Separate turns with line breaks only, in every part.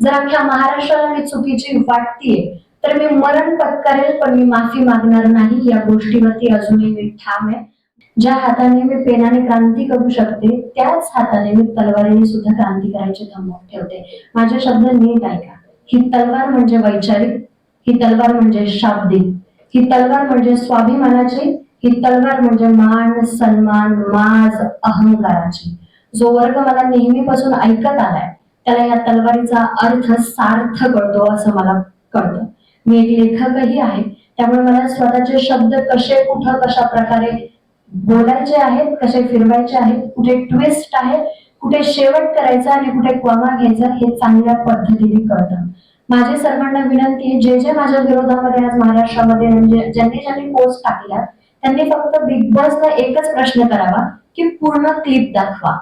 जर अख्ख्या महाराष्ट्राला मी चुकीची वाटतीये तर मी मरण पत्करेल पण मी माफी मागणार नाही. या गोष्टीवरती अजूनही मी ठाम आहे. ज्या हाताने मी पेनाने क्रांती करू शकते त्याच हाताने मी तलवारीने सुद्धा क्रांती करायची थांबवून ठेवते. माझे शब्द नीट ऐका. ही तलवार म्हणजे वैचारिक ही तलवार म्हणजे शाब्दिक ही तलवार म्हणजे स्वाभिमानाची ही तलवार म्हणजे मान सन्मान माज अहंकाराची. जो वर्ग मला नेहमीपासून ऐकत आलाय त्याला या तलवारीचा अर्थ सार्थ कळतो असं मला कळतं. मी एक लेखकही आहे त्यामुळे मला स्वतःचे शब्द कसे कुठं कशा प्रकारे बोलायचे आहेत कसे फिरवायचे आहेत कुठे ट्विस्ट आहे कुठे शेवट करायचा आणि कुठे क्वामा घ्यायचा हे चांगल्या पद्धतीने कळतं. माझी सर्वांना विनंती आहे जे जे माझ्या विरोधामध्ये आज महाराष्ट्रामध्ये म्हणजे ज्यांनी ज्यांनी पोस्ट टाकल्या त्यांनी फक्त बिग बॉसला एकच प्रश्न करावा की पूर्ण क्लिप दाखवा.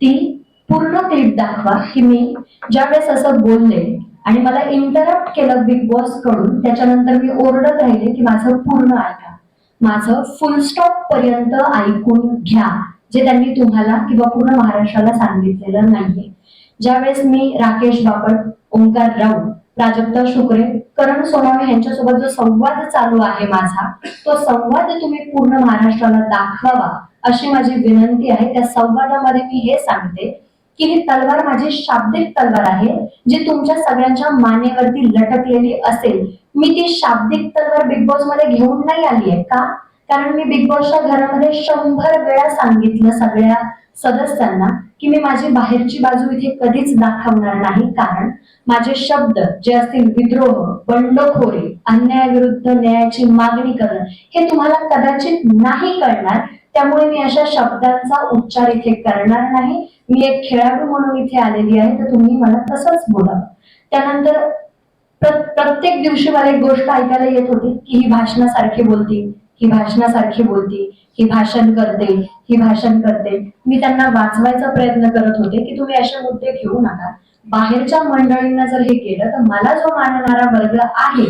ती पूर्ण क्लिप दाखवा की मी ज्यावेळेस असं बोलले आणि मला इंटरप्ट केलं बिग बॉसकडून त्याच्यानंतर मी ओरडत राहिले की माझं पूर्ण ऐका. माझं फुल स्टॉप पर्यंत ऐकून घ्या जे त्यांनी तुम्हाला किंवा पूर्ण महाराष्ट्राला सांगितलेलं नाहीये. ज्यावेळेस मी राकेश बापट ओंकार राऊत प्राजक्ता शुक्रे करण सोनवणे यांच्यासोबत जो संवाद चालू आहे माझा तो संवाद तुम्ही पूर्ण महाराष्ट्राला दाखवावा अशी माझी विनंती आहे. त्या संवादामध्ये मी हे सांगते की ही तलवार माझी शाब्दिक तलवार आहे जी तुमच्या सगळ्यांच्या मानेवरती लटकलेली असेल. मी ती शाब्दिक तलवार बिग बॉसमध्ये घेऊन नाही आली आहे का? कारण मी बिग बॉसच्या घरामध्ये शंभर वेळा सांगितलं सगळ्या सदस्यांना की मी माझी बाहेरची बाजू इथे कधीच दाखवणार नाही. कारण माझे शब्द जे असतील विद्रोह बंडखोरी अन्यायाविरुद्ध न्यायाची मागणी करणं हे तुम्हाला कदाचित नाही कळणार त्यामुळे मी अशा शब्दांचा उच्चार इथे करणार नाही. मी एक खेळाडू म्हणून इथे आलेली आहे तर तुम्ही मला तसंच बोलावं. त्यानंतर प्रत्येक दिवशी मला एक गोष्ट ऐकायला येत होती की ही भाषणासारखी बोलती ही भाषणासारखी बोलती ही भाषण करते ही भाषण करते. मी त्यांना वाचवायचा प्रयत्न करत होते की तुम्ही असे मुद्दे घेऊ नका. बाहेरच्या मंडळींना जर हे केलं तर मला जो मानणारा वर्ग आहे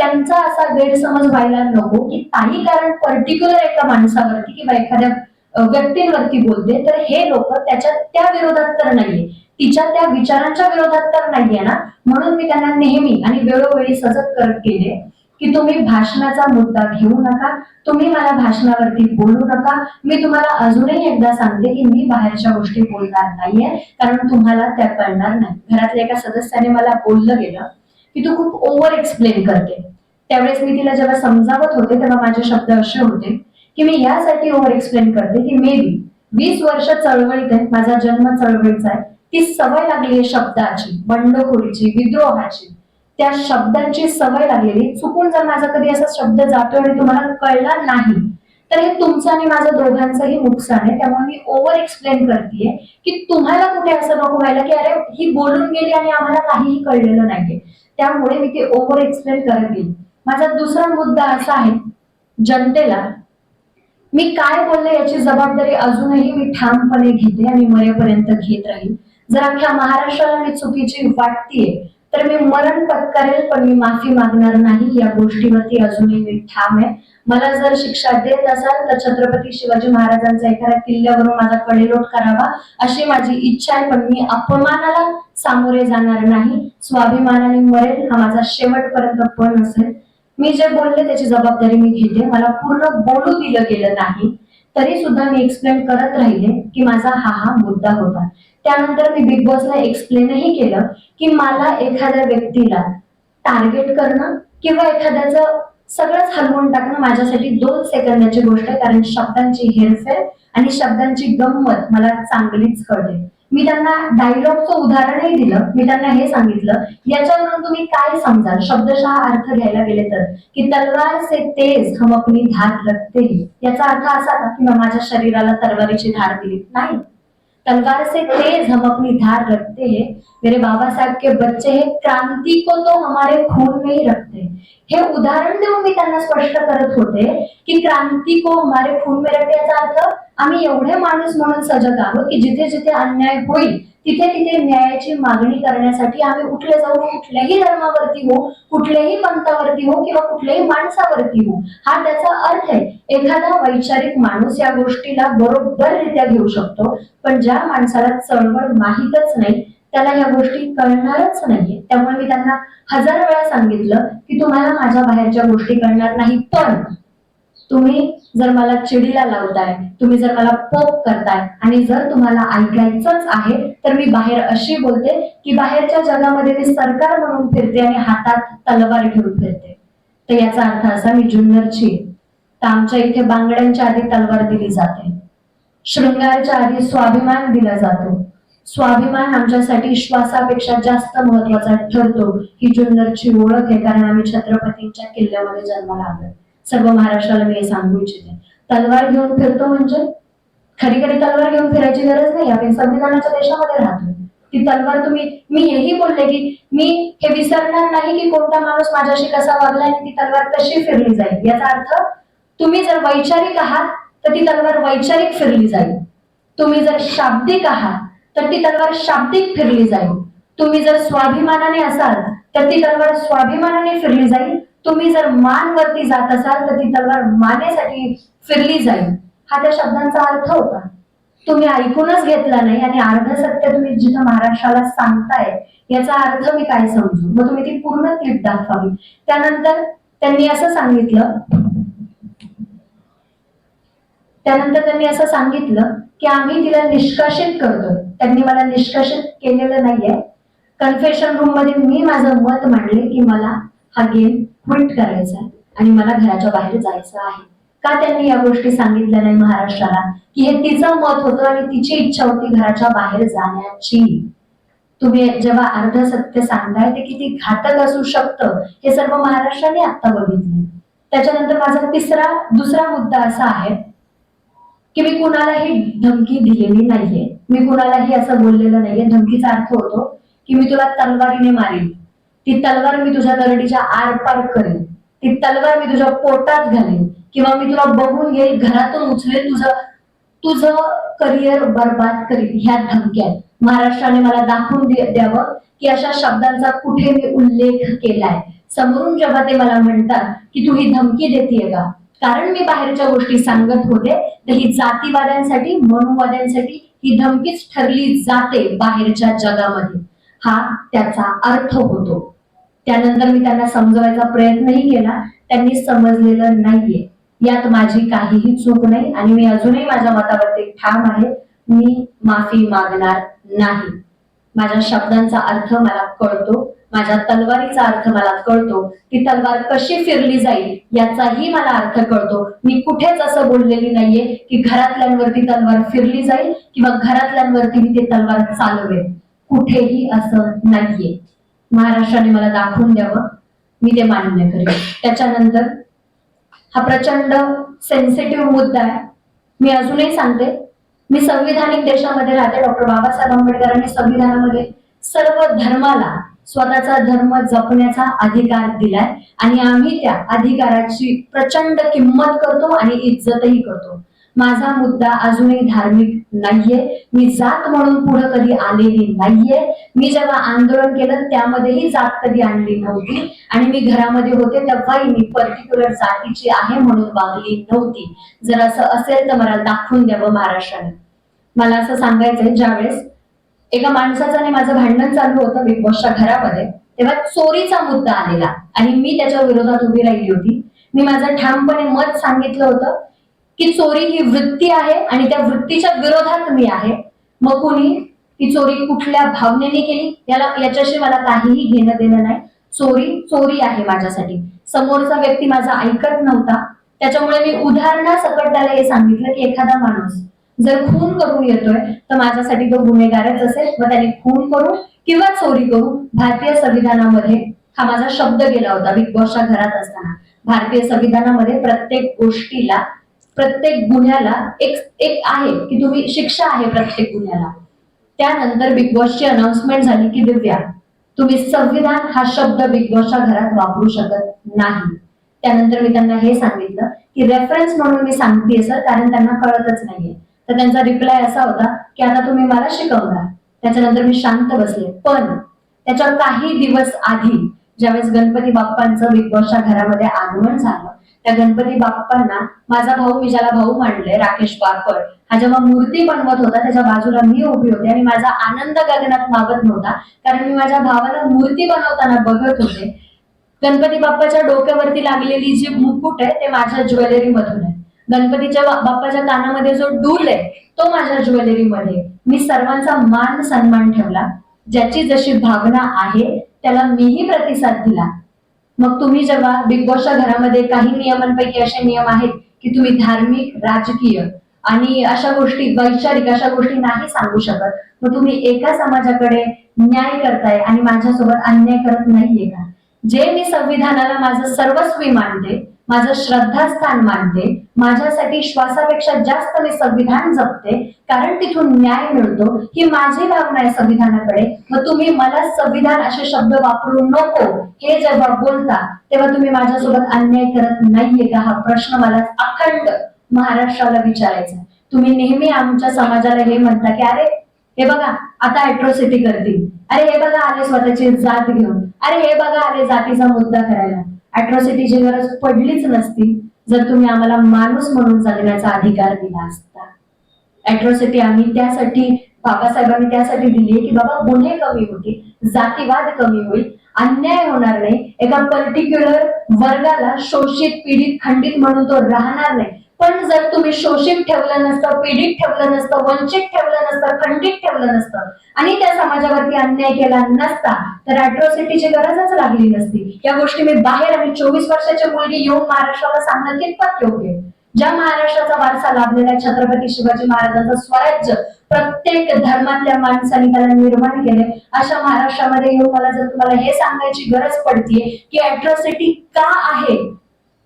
त्यांचा असा गैरसमज व्हायला नको की काही कारण पर्टिक्युलर एका माणसावरती किंवा एखाद्या व्यक्तींवरती बोलते तर हे लोक त्याच्या त्या विरोधात तर नाहीये. तिच्या त्या विचारांच्या विरोधात तर नाहीये ना. म्हणून मी त्यांना नेहमी आणि वेळोवेळी सजग करत केले की तुम्ही भाषणाचा मुद्दा घेऊ नका तुम्ही मला भाषणावरती बोलू नका. मी तुम्हाला अजूनही एकदा सांगते की मी बाहेरच्या गोष्टी बोलणार नाहीये कारण तुम्हाला त्या कळणार नाही. घरातल्या एका सदस्याने मला बोललं गेलं की तू खूप ओव्हर एक्सप्लेन करते. त्यावेळेस मी तिला जेव्हा समजावत होते तेव्हा माझे शब्द असे होते की मी यासाठी ओव्हर एक्सप्लेन करते की मे बी वीस वर्ष चळवळीत आहे माझा जन्म चळवळीचा आहे ती सवय लागली आहे शब्दाची बंडखोरीची विद्रोहाची. त्या शब्दांची सवय लागलेली चुकून जर माझा कधी असा शब्द जातो आणि तुम्हाला कळला नाही तर हे तुमचं आणि माझं दोघांचंही नुकसान आहे. त्यामुळे मी ओव्हर एक्सप्लेन करतेय की तुम्हाला कुठे असं नको व्हायला की अरे ही बोलून गेली आणि आम्हाला काहीही कळलेलं नाहीये. त्यामुळे मी ते ओव्हर एक्सप्लेन करत गेली माझा दुसरा मुद्दा असा आहे जनतेला मी काय बोलले याची जबाबदारी अजूनही मी ठामपणे घेते आणि मरेपर्यंत घेत राहील. जर अख्ख्या महाराष्ट्राला मी चुकीची वाटतेय तर मी मरण पत्करेल पण मी माफी मागणार नाही. या गोष्टीवरती अजूनही मी ठाम आहे. मला जर शिक्षा देत असाल तर छत्रपती शिवाजी महाराजांचा एखाद्या किल्ल्यावरून माझा कडेलोट करावा अशी माझी इच्छा आहे. पण मी अपमानाला सामोरे जाणार नाही. स्वाभिमानाने मरेल हा माझा शेवटपर्यंत पण असेल. मी जे बोलले त्याची जबाबदारी मी घेते. मला पूर्ण बोलू दिलं गेलं नाही. तरी सुद्धा मी एक्सप्लेन करत राहिले की माझा हा हा मुद्दा होता. त्यानंतर मी बिग बॉसला एक्सप्लेनही केलं की मला एखाद्या व्यक्तीला टार्गेट करणं किंवा एखाद्याचं सगळंच हलवून टाकणं माझ्यासाठी दोन सेकंदाची गोष्ट आहे. कारण शब्दांची हेरफेर आणि शब्दांची गंमत मला चांगलीच कळते. मी त्यांना डायलॉगचं उदाहरणही दिलं. मी त्यांना हे सांगितलं. याच्यावरून तुम्ही काय समजाल? शब्दशः अर्थ घ्यायला गेले तर? की तलवार से तेज हम अपनी धार रखते याचा अर्थ असा का? की मग माझ्या शरीराला तलवारीची धार दिली? नाही. तलवार से तेज हम अपनी धार रखते हैं. मेरे बाबासाहेब के बच्चे हैं. क्रांति को तो हमारे खून में ही रखते हैं. हे उदाहरण देऊन मी त्यांना स्पष्ट करत होते की क्रांती को हमारे खून में रखते याचा अर्थ आम्ही एवढे माणूस म्हणून सजग आहोत की जिथे जिथे अन्याय होईल तिथे तिथे न्यायाची मागणी करण्यासाठी आम्ही उठले जाऊ कुठल्याही धर्मावरती हो कुठल्याही पंथावरती हो किंवा कुठल्याही माणसावरती हो हा त्याचा अर्थ आहे. एखादा वैचारिक माणूस या गोष्टीला बरोबररित्या घेऊ शकतो पण ज्या माणसाला चळवळ माहीतच नाही त्याला या गोष्टी कळणारच नाहीये. त्यामुळे मी त्यांना हजार वेळा सांगितलं की तुम्हाला माझ्या बाहेरच्या गोष्टी कळणार नाही पण तुम्ही जर मला चिडीला लावताय तुम्ही जर मला पोप करताय आणि जर तुम्हाला ऐकायचंच आहे तर मी बाहेर अशी बोलते की बाहेरच्या जगामध्ये मी सरकार म्हणून फिरते आणि हातात तलवार घेऊन फिरते. तर याचा अर्थ असा मी जुन्नरची तर आमच्या इथे बांगड्यांच्या आधी तलवार दिली जाते. शृंगारच्या आधी स्वाभिमान दिला जातो. स्वाभिमान आमच्यासाठी श्वासापेक्षा जास्त महत्त्वाचा ठरतो. ही जुन्नरची ओळख आहे कारण आम्ही छत्रपतींच्या किल्ल्यामध्ये जन्माला आलो सर्व महाराष्ट्राला मी हे सांगू इच्छिते. तलवार घेऊन फिरतो म्हणजे? खरी खरी तलवार घेऊन फिरायची गरज नाही. आपण संविधानाच्या देशामध्ये राहतो. ती तलवार तुम्ही मी हेही बोलले की मी हे विसरणार नाही की कोणता माणूस माझ्याशी कसा वागला आणि ती तलवार कशी फिरली जाईल. याचा अर्थ तुम्ही जर वैचारिक आहात तर ती तलवार वैचारिक फिरली जाईल. तुम्ही जर शाब्दिक आहात तर ती तलवार शाब्दिक फिरली जाईल. तुम्ही जर स्वाभिमानाने असाल तर ती तलवार स्वाभिमानाने फिरली जाईल. तुम्ही जर मान वरती जात असाल तर ती तलवार मानेसाठी फिरली जाईल. हा त्या शब्दांचा अर्थ होता. तुम्ही ऐकूनच घेतला नाही आणि अर्ध सत्य तुम्ही जिथं महाराष्ट्राला सांगताय याचा अर्थ मी काय समजू? मग तुम्ही ती पूर्ण क्लिप दाखवावी. त्यानंतर त्यांनी असं सांगितलं त्यानंतर त्यांनी असं सांगितलं की आम्ही तिला निष्कासित करतोय. त्यांनी मला निष्कासित केलेलं नाहीये. कन्फेशन रूममध्ये मी माझं मत मांडले की मला हा गेम ट्विट करायचं आहे आणि मला घराच्या बाहेर जायचं आहे. का त्यांनी या गोष्टी सांगितल्या नाही महाराष्ट्राला? की हे तिचं मत होतं आणि तिची इच्छा होती घराच्या बाहेर जाण्याची. तुम्ही जेव्हा अर्ध सत्य सांगताय ते किती घातक असू शकतं हे सर्व महाराष्ट्राने आता बघितले. त्याच्यानंतर माझा तिसरा दुसरा मुद्दा असा आहे की मी कुणालाही धमकी दिलेली नाहीये. मी कुणालाही असं बोललेलं नाहीये. धमकीचा अर्थ होतो की मी तुला तलवारीने मारीन. ती तलवार मी तुझ्या दरडीच्या आरपार करेन. ती तलवार मी तुझ्या पोटात घालेन. किंवा मी तुला बघून घेईल घरातून उचलेन तुझं तुझं करिअर बर्बाद करीन ह्या धमक्या महाराष्ट्राने मला दाखवून द्यावं की अशा शब्दांचा कुठे मी उल्लेख केलाय. समोरून जेव्हा ते मला म्हणतात की तू ही धमकी देतेय का? कारण मी बाहेरच्या गोष्टी सांगत होते तर ही जातीवाद्यांसाठी मनुवाद्यांसाठी ही धमकीच ठरली जाते बाहेरच्या जगामध्ये. हा त्याचा अर्थ होतो. त्यानंतर मी त्यांना समजवायचा प्रयत्नही केला. त्यांनी समजलेलं नाहीये. यात माझी काहीही चूक नाही आणि मी अजूनही माझ्या मतावरती ठाम आहे. मी माफी मागणार नाही. माझ्या शब्दांचा अर्थ मला कळतो. माझ्या तलवारीचा अर्थ मला कळतो. ती तलवार कशी फिरली जाईल याचाही मला अर्थ कळतो. मी कुठेच असं बोललेली नाहीये की घरातल्यांवरती तलवार फिरली जाईल किंवा घरातल्यांवरती मी ती तलवार चालवेल कुठेही असं नाहीये. महाराष्ट्राने मला दाखवून द्यावं. मी ते मान्य करेन. त्याच्यानंतर हा प्रचंड सेन्सिटिव्ह मुद्दा आहे. मी अजूनही सांगते मी संविधानिक देशामध्ये राहते. डॉक्टर बाबासाहेब आंबेडकरांनी संविधानामध्ये सर्व धर्माला स्वतःचा धर्म जपण्याचा अधिकार दिलाय. आणि आम्ही त्या अधिकाराची प्रचंड किंमत करतो आणि इज्जतही करतो. माझा मुद्दा अजूनही धार्मिक नाहीये. मी जात म्हणून पुढे कधी आलेली नाहीये. मी जेव्हा आंदोलन केलं त्यामध्येही जात कधी आणली नव्हती. आणि मी घरामध्ये होते तेव्हाही मी पर्टिक्युलर जातीची आहे म्हणून वागली नव्हती. जर असं असेल तर मला दाखवून द्यावं महाराष्ट्राने. मला असं सांगायचंय ज्यावेळेस एका माणसाचं आणि माझं भांडण चालू होतं बिग बॉसच्या घरामध्ये तेव्हा चोरीचा मुद्दा आलेला. आणि मी त्याच्या विरोधात उभी राहिली होती. मी माझं ठामपणे मत सांगितलं होतं. की चोरी ही वृत्ती आहे आणि त्या वृत्तीच्या विरोधात मी आहे. मग कुणी ती चोरी कुठल्या भावनेने केली? याला याच्याशी मला काहीही घेणं देणं नाही. चोरी चोरी आहे माझ्यासाठी. समोरचा व्यक्ती माझा ऐकत नव्हता. त्याच्यामुळे मी उदाहरणासकट त्याला हे सांगितलं की एखादा माणूस जर खून करून येतोय तर माझ्यासाठी तो गुन्हेगारच असेल. व त्याने खून करू किंवा चोरी करू भारतीय संविधानामध्ये हा माझा शब्द गेला होता बिग बॉसच्या घरात असताना. भारतीय संविधानामध्ये प्रत्येक गोष्टीला प्रत्येक गुन्ह्याला एक एक आहे की तुम्ही शिक्षा आहे प्रत्येक गुन्ह्याला. त्यानंतर बिग बॉसची अनाउन्समेंट झाली की दिव्या तुम्ही संविधान हा शब्द बिग बॉसच्या घरात वापरू शकत नाही. त्यानंतर मी त्यांना हे सांगितलं की रेफरन्स म्हणून मी सांगतेय सर कारण त्यांना कळतच नाहीये. तर त्यांचा रिप्लाय असा होता की आता तुम्ही मला शिकवणार. त्याच्यानंतर मी शांत बसले. पण त्याच्या काही दिवस आधी ज्यावेळेस गणपती बाप्पांचं बिग बॉसच्या घरामध्ये आगमन झालं त्या गणपती बाप्पांना माझा भाऊ मी ज्याला भाऊ मांडले राकेश पापड हा जेव्हा मूर्ती बनवत होता त्याच्या बाजूला मी उभी होते आणि माझा आनंद गगनात मागत नव्हता. कारण मी माझ्या भावाला मूर्ती बनवताना बघत होते. गणपती बाप्पाच्या डोक्यावरती लागलेली जी मुकुट आहे ते माझ्या ज्वेलरी मधून आहे. गणपतीच्या बाप्पाच्या कानामध्ये जो डूल आहे तो माझ्या ज्वेलरीमध्ये मी सर्वांचा मान सन्मान ठेवला. ज्याची जशी भावना आहे त्याला मीही प्रतिसाद दिला. मग तुम्ही जेव्हा बिग बॉसच्या घरामध्ये काही नियमांपैकी असे नियम आहेत की तुम्ही धार्मिक राजकीय आणि अशा गोष्टी वैचारिक अशा गोष्टी नाही सांगू शकत मग तुम्ही एका समाजाकडे न्याय करताय आणि माझ्यासोबत अन्याय करत नाहीये का? जे मी संविधानाला माझं सर्वस्वी मानते माझं श्रद्धास्थान मानते माझ्यासाठी श्वासापेक्षा जास्त मी संविधान जपते कारण तिथून न्याय मिळतो. ही माझी भावना आहे संविधानाकडे. मग तुम्ही मला संविधान असे शब्द वापरू नको. हे जेव्हा बोलता तेव्हा तुम्ही माझ्यासोबत अन्याय करत नाहीये का? हा प्रश्न मला अखंड महाराष्ट्राला विचारायचा तुम्ही नेहमी आमच्या समाजाला हे म्हणता की अरे हे बघा आता अॅट्रोसिटी करतील. अरे हे बघा आले स्वतःची जात घेऊन. अरे हे बघा आले जातीचा मुद्दा करायला. अॅट्रॉसिटीची गरज पडलीच नसती. जर तुम्ही आम्हाला माणूस म्हणून जगण्याचा अधिकार दिला असता. अॅट्रॉसिटी आम्ही त्यासाठी बाबासाहेबांनी त्यासाठी दिली आहे की बाबा गुन्हे कमी होतील जातीवाद कमी होईल अन्याय होणार नाही. एका पर्टिक्युलर वर्गाला शोषित पीडित खंडित म्हणून तो राहणार नाही. पण जर तुम्ही शोषित ठेवलं नसतं पीडित ठेवलं नसतं वंचित ठेवलं नसतं खंडित ठेवलं नसतं आणि त्या समाजावरती अन्याय केला नसता तर अॅट्रॉसिटीची गरजच लागली नसती. या गोष्टी मी बाहेर आणि चोवीस वर्षाची मुलगी येऊन महाराष्ट्राला सांगणं कितपत योग्य? ज्या महाराष्ट्राचा वारसा लाभलेला छत्रपती शिवाजी महाराजांचं स्वराज्य प्रत्येक धर्मातल्या माणसाने त्याला निर्माण केले अशा महाराष्ट्रामध्ये येऊन मला जर तुम्हाला हे सांगायची गरज पडतीये की अॅट्रॉसिटी का आहे?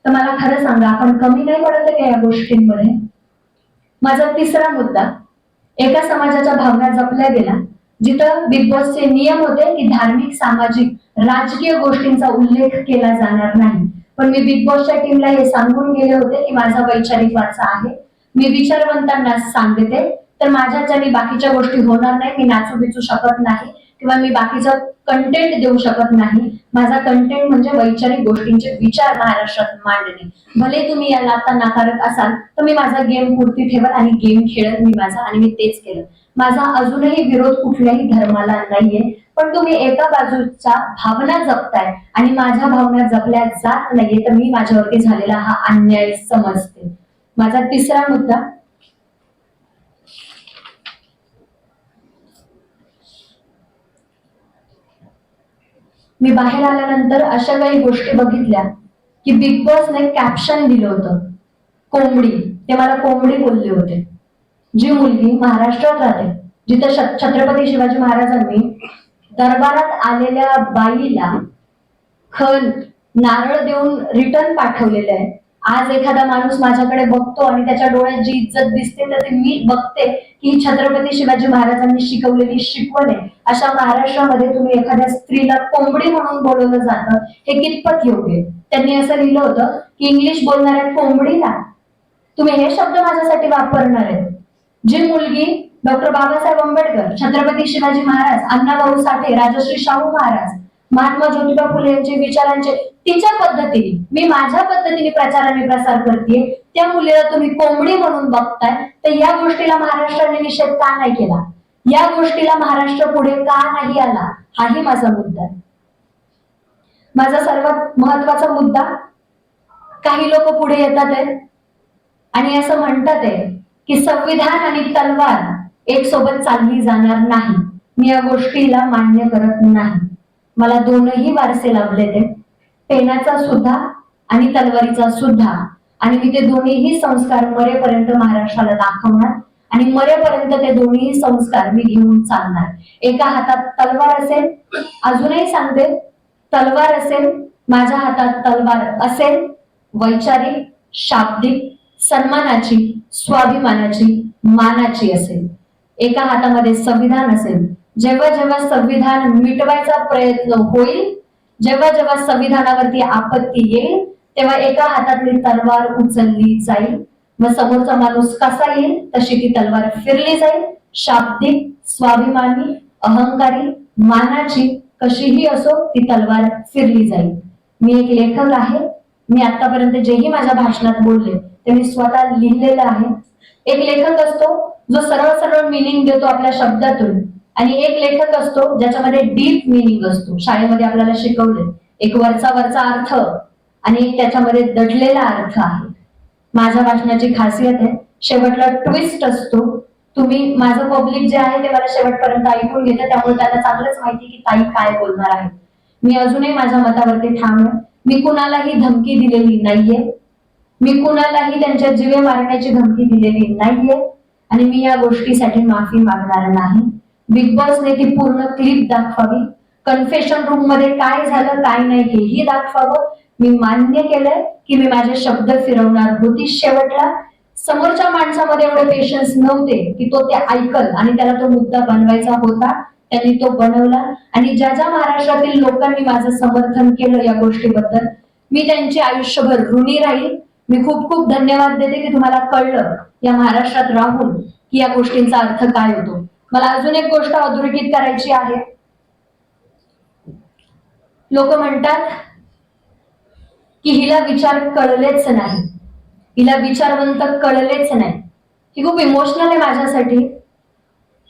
तर मला खरं सांगा आपण कमी नाही पडत का या गोष्टींमध्ये? माझा तिसरा मुद्दा एका समाजाच्या भावना जपल्या गेल्या जिथं बिग बॉसचे नियम होते की धार्मिक सामाजिक राजकीय गोष्टींचा उल्लेख केला जाणार नाही. पण मी बिग बॉसच्या टीमला हे सांगून गेले होते की माझा वैचारिक वारसा आहे. मी विचारवंतांना सांगते तर माझ्याच्याने बाकीच्या गोष्टी होणार नाही मी नाचू बिचू शकत नाही. किंवा मी बाकीचा कंटेंट देऊ शकत नाही. माझा कंटेंट म्हणजे वैचारिक गोष्टींचे विचार महाराष्ट्रात मांडणे. भले तुम्ही याला आता नाकारत असाल तर मी माझा गेम पुरती ठेवत आणि गेम खेळत मी माझा आणि मी तेच केलं. माझा अजूनही विरोध कुठल्याही धर्माला नाहीये पण तुम्ही एका बाजूच्या भावना जपताय आणि माझ्या भावना जपल्या जात नाहीये तर मी माझ्यावरती झालेला हा अन्याय समजते. माझा तिसरा मुद्दा मी बाहेर आल्यानंतर अशा काही गोष्टी बघितल्या की बिग बॉसने कॅप्शन दिलं होतं. कोंबडी. ते मला कोंबडी बोलले होते. जी मुलगी महाराष्ट्रात राहते. जिथे छत्रपती शिवाजी महाराजांनी दरबारात आलेल्या बाईला खल नारळ देऊन रिटर्न पाठवलेलं आहे. आज एखादा माणूस माझ्याकडे बघतो आणि त्याच्या डोळ्यात जी इज्जत दिसते तर ती मी बघते की ही छत्रपती शिवाजी महाराजांनी शिकवलेली शिकवण आहे. अशा महाराष्ट्रामध्ये तुम्ही एखाद्या स्त्रीला कोंबडी म्हणून बोलवलं जातं हे कितपत योग्य? त्यांनी असं लिहिलं होतं की इंग्लिश बोलणाऱ्या कोंबडीला तुम्ही हे शब्द माझ्यासाठी वापरणार आहेत. जी मुलगी डॉक्टर बाबासाहेब आंबेडकर छत्रपती शिवाजी महाराज अण्णाभाऊ साठे राजश्री शाहू महाराज महात्मा ज्योतिबा फुले यांचे विचारांचे तिच्या पद्धतीने मी माझ्या पद्धतीने प्रचार आणि प्रसार करते त्या मुलीला तुम्ही कोंबडी म्हणून बघताय तर या गोष्टीला महाराष्ट्राने निषेध का नाही केला? या गोष्टीला महाराष्ट्र पुढे का नाही आला? हाही माझा मुद्दा आहे. माझा सर्वात महत्त्वाचा मुद्दा काही लोक पुढे येतात आहे. आणि असं म्हणतात आहे की संविधान आणि तलवार एक सोबत चालली जाणार नाही. मी या गोष्टीला मान्य करत नाही. मला दोनही वारसे लाभले ते. पेनाचा सुद्धा आणि तलवारीचा सुद्धा. आणि मी ते दोन्हीही संस्कार मरेपर्यंत महाराष्ट्राला दाखवणार आणि मरेपर्यंत ते दोन्ही संस्कार मी घेऊन चालणार. एका हातात तलवार असेल अजूनही सांगते तलवार असेल माझ्या हातात तलवार असेल वैचारिक शाब्दिक सन्मानाची स्वाभिमानाची मानाची असेल. एका हातामध्ये संविधान असेल जेव्हा जेव्हा संविधान मिटवायचा प्रयत्न होईल जेव्हा जेव्हा संविधानावरती आपत्ती येईल तेव्हा एका हातातली तलवार उचलली जाईल. मग समोरचा माणूस कसा येईल? तशी ती तलवार फिरली जाईल. शाब्दिक स्वाभिमानी अहंकारी मानाची कशीही असो ती तलवार फिरली जाईल. मी एक लेखक आहे. मी आतापर्यंत जेही माझ्या भाषणात बोलले ते मी स्वतः लिहिलेलं आहे. एक लेखक असतो जो सरळ सरळ मिनिंग देतो आपल्या शब्दातून. आणि एक लेखक असतो ज्याच्यामध्ये डीप मिनिंग असतो. शाळेमध्ये आपल्याला शिकवले एक वरचा वरचा अर्थ आणि एक त्याच्यामध्ये दडलेला अर्थ आहे. माझ्या भाषणाची खासियत आहे शेवटला ट्विस्ट असतो. तुम्ही माझं पब्लिक जे आहे ते मला शेवटपर्यंत ऐकून घेतं त्यामुळे त्यांना चांगलंच माहिती की ताई काय बोलणार आहे मी अजूनही माझ्या मतावरती ठाम मी कुणालाही धमकी दिलेली नाहीये. मी कुणालाही त्यांच्या जीवे मारण्याची धमकी दिलेली नाहीये. आणि मी या गोष्टीसाठी माफी मागणार नाही. बिग बॉसने ती पूर्ण क्लिप दाखवावी. कन्फेशन रूममध्ये काय झालं काय नाही हेही दाखवावं. मी मान्य केलंय की मी माझे शब्द फिरवणार. होती शेवटला. समोरच्या माणसामध्ये एवढे पेशन्स नव्हते की तो ते ऐकल आणि त्याला तो मुद्दा बनवायचा होता. त्यांनी तो बनवला. आणि ज्या ज्या महाराष्ट्रातील लोकांनी माझं समर्थन केलं या गोष्टीबद्दल मी त्यांची आयुष्यभर ऋणी राहील. मी खूप खूप धन्यवाद देते की तुम्हाला कळलं या महाराष्ट्रात राहून की या गोष्टींचा अर्थ काय होतो. मला अजून एक गोष्ट अधोरेखित करायची आहे. लोक म्हणतात की हिला विचार कळलेच नाही. हिला विचारवंत कळलेच नाही. ही खूप इमोशनल आहे माझ्यासाठी.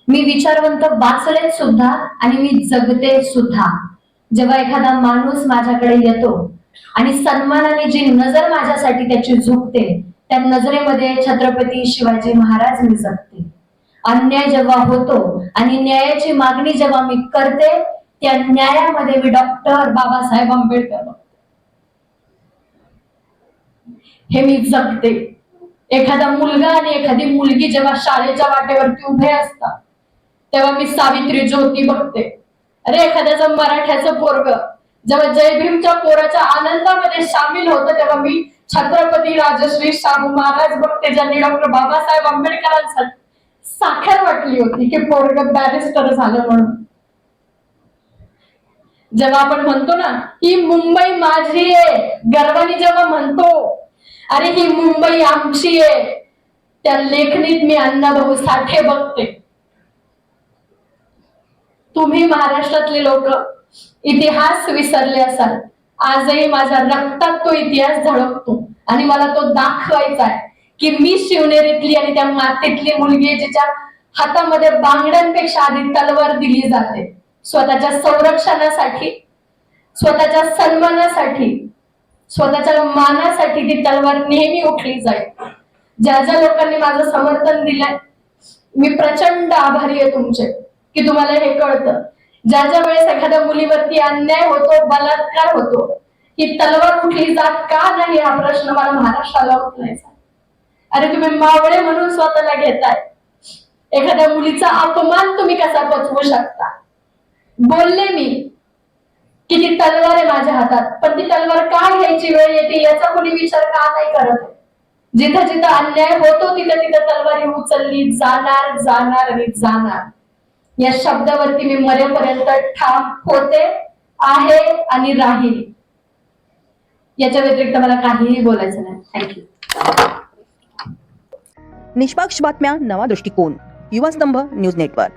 मी विचारवंत वाचलेच सुद्धा आणि मी जगते सुद्धा. जेव्हा एखादा माणूस माझ्याकडे येतो आणि सन्मानाने जी नजर माझ्यासाठी त्याची झुकते त्या नजरेमध्ये छत्रपती शिवाजी महाराज मी जगते. अन्याय जेव्हा होतो आणि न्यायाची मागणी जेव्हा मी करते त्या न्यायामध्ये मी डॉक्टर बाबासाहेब आंबेडकर हे मी जगते. एखादा मुलगा आणि एखादी मुलगी जेव्हा शाळेच्या वाटेवरती उभे असतात तेव्हा मी सावित्री ज्योती बघते. अरे एखाद्याचं मराठ्याचं पोरग जेव्हा जय भीमच्या पोराच्या आनंदामध्ये सामील होतं तेव्हा मी छत्रपती राजश्री शाहू महाराज बघते ज्यांनी डॉक्टर बाबासाहेब आंबेडकरांसाठी साखर वाटली होती की पोरग बॅरिस्टर झालं म्हणून. जेव्हा आपण म्हणतो ना ही मुंबई माझी आहे. गर्वाने जेव्हा म्हणतो अरे ही मुंबई आमची आहे. त्या लेखणीत मी अण्णाभाऊ साठे बघते. तुम्ही महाराष्ट्रातले लोक इतिहास विसरले असाल. आजही माझ्या रक्तात तो इतिहास झळकतो आणि मला तो दाखवायचा आहे. की मी शिवनेरीतली आणि त्या मातीतली मुलगी आहे जिच्या हातामध्ये बांगड्यांपेक्षा आधी तलवार दिली जाते. स्वतःच्या संरक्षणासाठी स्वतःच्या सन्मानासाठी स्वतःच्या मानासाठी ती तलवार नेहमी उठली जाईल. ज्या ज्या लोकांनी माझं समर्थन दिलंय मी प्रचंड आभारी आहे तुमचे की तुम्हाला हे कळतं. ज्या ज्या वेळेस एखाद्या मुलीवरती अन्याय होतो बलात्कार होतो ही तलवार उठली जात का नाही हा प्रश्न मला महाराष्ट्राला उठलायचा अरे तुम्ही मावळे म्हणून स्वतःला घेताय. एखाद्या मुलीचा अपमान तुम्ही कसा पचवू शकता? बोलले मी की ती तलवार आहे माझ्या हातात पण ती तलवार का घ्यायची वेळ येते याचा कोणी विचार का नाही करत? जिथं जिथं अन्याय होतो तिथं तिथं तलवारी उचलली जाणार जाणार आणि जाणार. या शब्दावरती मी मरेपर्यंत ठाम होते आहे आणि राहील याच्या व्यतिरिक्त मला काहीही बोलायचं नाही. थँक्यू
निष्पक्ष बातम्या नवा दृष्टिकोन. युवा स्तंभ न्यूज नेटवर्क.